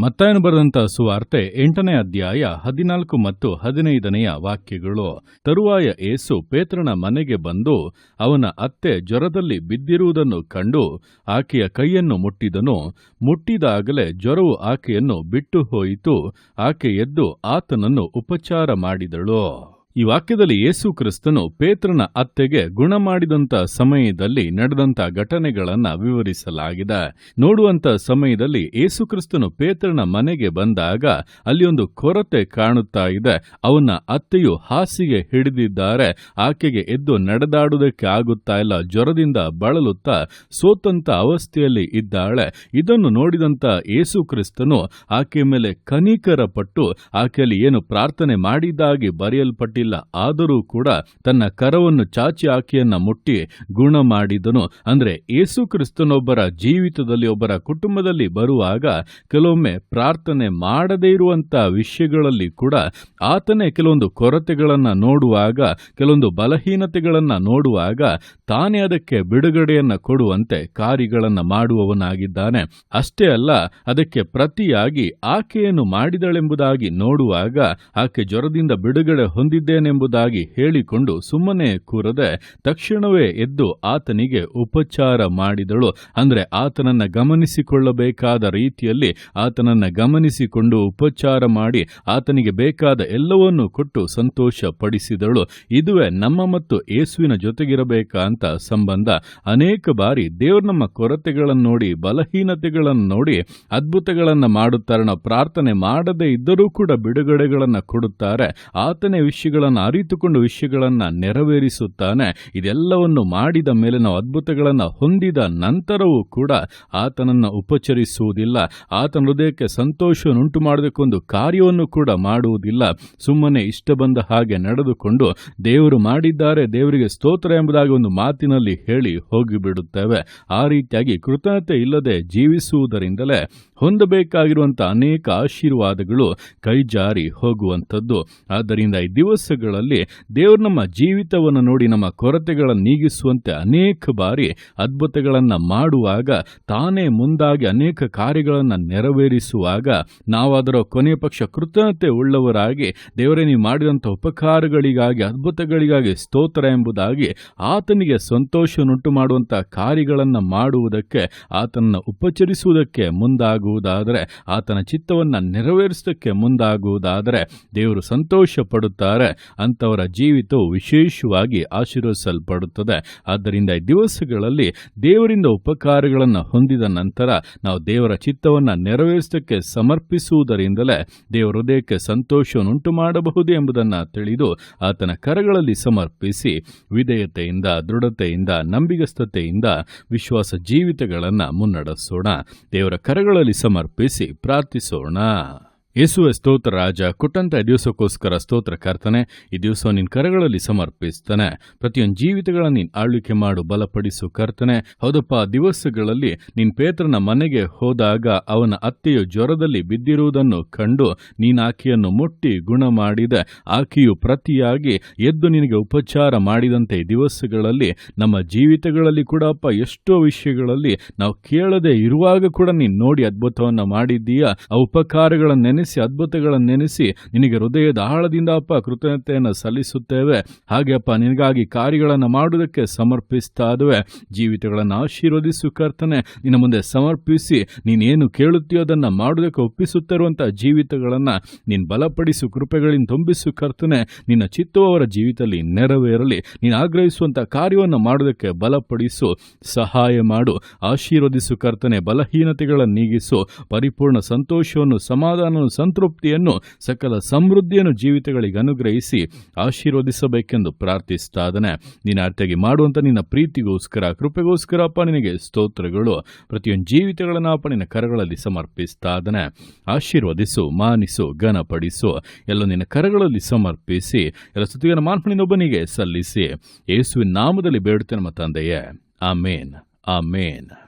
ಮತ್ತಾಯನು ಬರೆದಂತ ಸುವಾರ್ತೆ ಎಂಟನೇ ಅಧ್ಯಾಯ ಹದಿನಾಲ್ಕು ಮತ್ತು ಹದಿನೈದನೆಯ ವಾಕ್ಯಗಳು. ತರುವಾಯ ಏಸು ಪೇತ್ರನ ಮನೆಗೆ ಬಂದು ಅವನ ಅತ್ತೆ ಜ್ವರದಲ್ಲಿ ಬಿದ್ದಿರುವುದನ್ನು ಕಂಡು ಆಕೆಯ ಕೈಯನ್ನು ಮುಟ್ಟಿದನು. ಮುಟ್ಟಿದಾಗಲೇ ಜ್ವರವು ಆಕೆಯನ್ನು ಬಿಟ್ಟು ಹೋಯಿತು. ಆಕೆ ಎದ್ದು ಆತನನ್ನು ಉಪಚಾರ ಮಾಡಿದಳು. ಈ ವಾಕ್ಯದಲ್ಲಿ ಯೇಸು ಕ್ರಿಸ್ತನು ಪೇತ್ರನ ಅತ್ತೆಗೆ ಗುಣ ಮಾಡಿದಂತ ಸಮಯದಲ್ಲಿ ನಡೆದಂತ ಘಟನೆಗಳನ್ನ ವಿವರಿಸಲಾಗಿದೆ. ನೋಡುವಂತ ಸಮಯದಲ್ಲಿ ಯೇಸು ಕ್ರಿಸ್ತನು ಪೇತ್ರನ ಮನೆಗೆ ಬಂದಾಗ ಅಲ್ಲಿ ಒಂದು ಕೊರತೆ ಕಾಣುತ್ತಾ ಇದೆ. ಅವನ ಅತ್ತೆಯು ಹಾಸಿಗೆ ಹಿಡಿದಿದ್ದಾರೆ. ಆಕೆಗೆ ಎದ್ದು ನಡೆದಾಡುವುದಕ್ಕೆ ಆಗುತ್ತಾ ಇಲ್ಲ. ಜ್ವರದಿಂದ ಬಳಲುತ್ತಾ ಸೋತಂತ ಅವಸ್ಥೆಯಲ್ಲಿ ಇದ್ದಾಳೆ. ಇದನ್ನು ನೋಡಿದಂತ ಯೇಸು ಕ್ರಿಸ್ತನು ಆಕೆಯ ಮೇಲೆ ಕನಿಕರ ಪಟ್ಟು ಆಕೆಯಲ್ಲಿ ಏನು ಪ್ರಾರ್ಥನೆ ಮಾಡಿದ್ದಾಗಿ ಬರೆಯಲ್ಪಟ್ಟಿಲ್ಲ. ಆದರೂ ಕೂಡ ತನ್ನ ಕರವನ್ನು ಚಾಚಿ ಆಕೆಯನ್ನ ಮುಟ್ಟಿ ಗುಣ ಮಾಡಿದನು ಅಂದ್ರೆ ಯೇಸು ಕ್ರಿಸ್ತನೊಬ್ಬರ ಜೀವಿತದಲ್ಲಿ, ಒಬ್ಬರ ಕುಟುಂಬದಲ್ಲಿ ಬರುವಾಗ ಕೆಲವೊಮ್ಮೆ ಪ್ರಾರ್ಥನೆ ಮಾಡದೇ ಇರುವಂತ ವಿಷಯಗಳಲ್ಲಿ ಕೂಡ ಆತನೇ ಕೆಲವೊಂದು ಕೊರತೆಗಳನ್ನು ನೋಡುವಾಗ, ಕೆಲವೊಂದು ಬಲಹೀನತೆಗಳನ್ನು ನೋಡುವಾಗ ತಾನೇ ಅದಕ್ಕೆ ಬಿಡುಗಡೆಯನ್ನ ಕೊಡುವಂತೆ ಕಾರ್ಯಗಳನ್ನು ಮಾಡುವವನಾಗಿದ್ದಾನೆ. ಅಷ್ಟೇ ಅಲ್ಲ, ಅದಕ್ಕೆ ಪ್ರತಿಯಾಗಿ ಆಕೆಯನ್ನು ಮಾಡಿದಳೆಂಬುದಾಗಿ ನೋಡುವಾಗ ಆಕೆ ಜ್ವರದಿಂದ ಬಿಡುಗಡೆ ಹೊಂದಿದ್ದೇನೆಂಬುದಾಗಿ ಹೇಳಿಕೊಂಡು ಸುಮ್ಮನೆ ಕೂರದೆ ತಕ್ಷಣವೇ ಎದ್ದು ಆತನಿಗೆ ಉಪಚಾರ ಮಾಡಿದಳು. ಅಂದರೆ ಆತನನ್ನ ಗಮನಿಸಿಕೊಳ್ಳಬೇಕಾದ ರೀತಿಯಲ್ಲಿ ಆತನನ್ನ ಗಮನಿಸಿಕೊಂಡು ಉಪಚಾರ ಮಾಡಿ ಆತನಿಗೆ ಬೇಕಾದ ಎಲ್ಲವನ್ನೂ ಕೊಟ್ಟು ಸಂತೋಷ ಪಡಿಸಿದಳು ಇದುವೇ ನಮ್ಮ ಮತ್ತು ಯೇಸುವಿನ ಜೊತೆಗಿರಬೇಕಂತ ಸಂಬಂಧ. ಅನೇಕ ಬಾರಿ ದೇವ್ರ ನಮ್ಮ ಕೊರತೆಗಳನ್ನು ನೋಡಿ, ಬಲಹೀನತೆಗಳನ್ನು ನೋಡಿ, ಅದ್ಭುತಗಳನ್ನು ಮಾಡುತ್ತಾರೆ ಪ್ರಾರ್ಥನೆ ಮಾಡದೇ ಇದ್ದರೂ ಕೂಡ ಬಿಡುಗಡೆಗಳನ್ನು ಕೊಡುತ್ತಾರೆ. ಆತನೇ ವಿಷಯಗಳನ್ನು ಅರಿತುಕೊಂಡು ವಿಷಯಗಳನ್ನು ನೆರವೇರಿಸುತ್ತಾನೆ. ಇದೆಲ್ಲವನ್ನು ಮಾಡಿದ ಮೇಲೆ ನಾವು ಅದ್ಭುತಗಳನ್ನು ಹೊಂದಿದ ನಂತರವೂ ಕೂಡ ಆತನನ್ನು ಉಪಚರಿಸುವುದಿಲ್ಲ. ಆತನ ಹೃದಯಕ್ಕೆ ಸಂತೋಷವನ್ನುಂಟು ಮಾಡಬೇಕೊಂದು ಕಾರ್ಯವನ್ನು ಕೂಡ ಮಾಡುವುದಿಲ್ಲ. ಸುಮ್ಮನೆ ಇಷ್ಟ ಬಂದ ಹಾಗೆ ನಡೆದುಕೊಂಡು ದೇವರು ಮಾಡಿದ್ದಾರೆ, ದೇವರಿಗೆ ಸ್ತೋತ್ರ ಎಂಬುದಾಗಿ ಒಂದು ಮಾತಿನಲ್ಲಿ ಹೇಳಿ ಹೋಗಿಬಿಡುತ್ತೇವೆ. ಆ ರೀತಿಯಾಗಿ ಕೃತಜ್ಞತೆ ಇಲ್ಲದೆ ಜೀವಿಸುವುದರಿಂದಲೇ ಹೊಂದಬೇಕಾಗಿರುವಂಥ ಅನೇಕ ಆಶೀರ್ವಾದಗಳು ಕೈಜಾರಿ ಹೋಗುವಂಥದ್ದು. ಆದ್ದರಿಂದ ಈ ದಿವಸಗಳಲ್ಲಿ ದೇವರು ನಮ್ಮ ಜೀವಿತವನ್ನು ನೋಡಿ ನಮ್ಮ ಕೊರತೆಗಳನ್ನು ನೀಗಿಸುವಂತೆ ಅನೇಕ ಬಾರಿ ಅದ್ಭುತಗಳನ್ನು ಮಾಡುವಾಗ, ತಾನೇ ಮುಂದಾಗಿ ಅನೇಕ ಕಾರ್ಯಗಳನ್ನು ನೆರವೇರಿಸುವಾಗ, ನಾವಾದರೂ ಕೊನೆಯ ಪಕ್ಷ ಕೃತಜ್ಞತೆ ಉಳ್ಳವರಾಗಿ, ದೇವರೇ ನೀವು ಮಾಡಿದಂಥ ಉಪಕಾರಗಳಿಗಾಗಿ, ಅದ್ಭುತಗಳಿಗಾಗಿ ಸ್ತೋತ್ರ ಎಂಬುದಾಗಿ ಆತನಿಗೆ ಸಂತೋಷವನ್ನುಂಟು ಮಾಡುವಂಥ ಕಾರ್ಯಗಳನ್ನು ಮಾಡುವುದಕ್ಕೆ, ಆತನನ್ನು ಉಪಚರಿಸುವುದಕ್ಕೆ ಮುಂದಾಗುವುದಾದರೆ ಆತನ ಚಿತ್ತವನ್ನು ನೆರವೇರಿಸೋಕ್ಕೆ ಮುಂದಾಗುವುದಾದರೆ ದೇವರು ಸಂತೋಷ ಪಡುತ್ತಾರೆ ಅಂಥವರ ಜೀವಿತವು ವಿಶೇಷವಾಗಿ ಆಶೀರ್ವದಿಸಲ್ಪಡುತ್ತದೆ. ಆದ್ದರಿಂದ ಈ ದಿವಸಗಳಲ್ಲಿ ದೇವರಿಂದ ಉಪಕಾರಗಳನ್ನು ಹೊಂದಿದ ನಂತರ ನಾವು ದೇವರ ಚಿತ್ತವನ್ನು ನೆರವೇರಿಸೋಕ್ಕೆ ಸಮರ್ಪಿಸುವುದರಿಂದಲೇ ದೇವರ ಹೃದಯಕ್ಕೆ ಸಂತೋಷವನ್ನುಂಟು ಮಾಡಬಹುದು ಎಂಬುದನ್ನು ತಿಳಿದು ಆತನ ಕರಗಳಲ್ಲಿ ಸಮರ್ಪಿಸಿ ವಿಧೇಯತೆಯಿಂದ, ದೃಢತೆಯಿಂದ, ನಂಬಿಗಸ್ತತೆಯಿಂದ ವಿಶ್ವಾಸ ಜೀವಿತಗಳನ್ನು ಮುನ್ನಡೆಸೋಣ. ದೇವರ ಕರಗಳಲ್ಲಿ ಸಮರ್ಪಿಸಿ ಪ್ರಾರ್ಥಿಸೋಣ. ಯೇಸುವೆ ಸ್ತೋತ್ರ ರಾಜ, ಕೊಟ್ಟಂತ ದಿವಸಕ್ಕೋಸ್ಕರ ಸ್ತೋತ್ರ ಕರ್ತನೆ, ಈ ದಿವಸ ನಿನ್ನ ಕರಗಳಲ್ಲಿ ಸಮರ್ಪಿಸ್ತಾನೆ. ಪ್ರತಿಯೊಂದು ಜೀವಿತಗಳನ್ನು ನೀನು ಆಳ್ವಿಕೆ ಮಾಡು, ಬಲಪಡಿಸು ಕರ್ತನೆ. ಹೌದಪ್ಪ ದಿವಸಗಳಲ್ಲಿ ನಿನ್ ಪೇತ್ರನ ಮನೆಗೆ ಹೋದಾಗ ಅವನ ಅತ್ತೆಯು ಜ್ವರದಲ್ಲಿ ಬಿದ್ದಿರುವುದನ್ನು ಕಂಡು ನೀನು ಆಕೆಯನ್ನು ಮುಟ್ಟಿ ಗುಣ ಮಾಡಿದ ಆಕೆಯು ಪ್ರತಿಯಾಗಿ ಎದ್ದು ನಿನಗೆ ಉಪಚಾರ ಮಾಡಿದಂತೆ ದಿವಸಗಳಲ್ಲಿ, ನಮ್ಮ ಜೀವಿತಗಳಲ್ಲಿ ಕೂಡ ಅಪ್ಪ ಎಷ್ಟೋ ವಿಷಯಗಳಲ್ಲಿ ನಾವು ಕೇಳದೆ ಇರುವಾಗ ಕೂಡ ನೀನು ನೋಡಿ ಅದ್ಭುತವನ್ನ ಮಾಡಿದ್ದೀಯಾ? ಆ ಉಪಕಾರಗಳನ್ನು ನೆನೆಸಿ ಅದ್ಭುತಗಳನ್ನು ನೆನೆಸಿ, ನಿನಗೆ ಹೃದಯದ ಆಳದಿಂದ ಅಪ್ಪ ಕೃತಜ್ಞತೆಯನ್ನು ಸಲ್ಲಿಸುತ್ತೇವೆ. ಹಾಗೆ ಅಪ್ಪ, ನಿನಗಾಗಿ ಕಾರ್ಯಗಳನ್ನು ಮಾಡುವುದಕ್ಕೆ ಸಮರ್ಪಿಸ್ತಾ ಇದುವೆ ಜೀವಿತಗಳನ್ನು ಆಶೀರ್ವದಿಸು ಕರ್ತನೆ, ನಿನ್ನ ಮುಂದೆ ಸಮರ್ಪಿಸಿ, ನೀನೇನು ಕೇಳುತ್ತೀಯೋ ಅದನ್ನು ಮಾಡುವುದಕ್ಕೆ ಒಪ್ಪಿಸುತ್ತಿರುವಂಥ ಜೀವಿತಗಳನ್ನು ನೀನು ಬಲಪಡಿಸು, ಕೃಪೆಗಳಿಂದ ತುಂಬಿಸು ಕರ್ತನೆ. ನಿನ್ನ ಚಿತ್ತುವವರ ಜೀವಿತದಲ್ಲಿ ನೆರವೇರಲಿ. ನೀನು ಆಗ್ರಹಿಸುವಂಥ ಕಾರ್ಯವನ್ನು ಮಾಡುವುದಕ್ಕೆ ಬಲಪಡಿಸು, ಸಹಾಯ ಮಾಡು, ಆಶೀರ್ವದಿಸು ಕರ್ತನೆ. ಬಲಹೀನತೆಗಳನ್ನು ನೀಗಿಸು, ಪರಿಪೂರ್ಣ ಸಂತೋಷವನ್ನು, ಸಮಾಧಾನವನ್ನು ಸಂತೃಪ್ತಿಯನ್ನು, ಸಕಲ ಸಮೃದ್ಧಿಯನ್ನು ಜೀವಿತಗಳಿಗೆ ಅನುಗ್ರಹಿಸಿ ಆಶೀರ್ವದಿಸಬೇಕೆಂದು ಪ್ರಾರ್ಥಿಸ್ತಾದನೆ. ನೀನು ಅರ್ಥಗೆ ಮಾಡುವಂಥ ನಿನ್ನ ಪ್ರೀತಿಗೋಸ್ಕರ, ಕೃಪೆಗೋಸ್ಕರ ಅಪ್ಪ ನಿನಗೆ ಸ್ತೋತ್ರಗಳು. ಪ್ರತಿಯೊಂದು ಜೀವಿತಗಳನ್ನು ಅಪ್ಪ ನಿನ್ನ ಕರಗಳಲ್ಲಿ ಸಮರ್ಪಿಸ್ತಾದನೆ. ಆಶೀರ್ವದಿಸು, ಮಾನಿಸು, ಘನಪಡಿಸು. ಎಲ್ಲ ನಿನ್ನ ಕರಗಳಲ್ಲಿ ಸಮರ್ಪಿಸಿ, ಎಲ್ಲ ಸ್ತುತಿಯನ್ನು ಮಾನ್ಪಣಿನೊಬ್ಬನಿಗೆ ಸಲ್ಲಿಸಿ. ಯೇಸುವಿನ ನಾಮದಲ್ಲಿ ಬೇಡುತ್ತೇನೆ ನಮ್ಮ ತಂದೆಯೇ. ಆಮೇನ್. ಆಮೇನ್.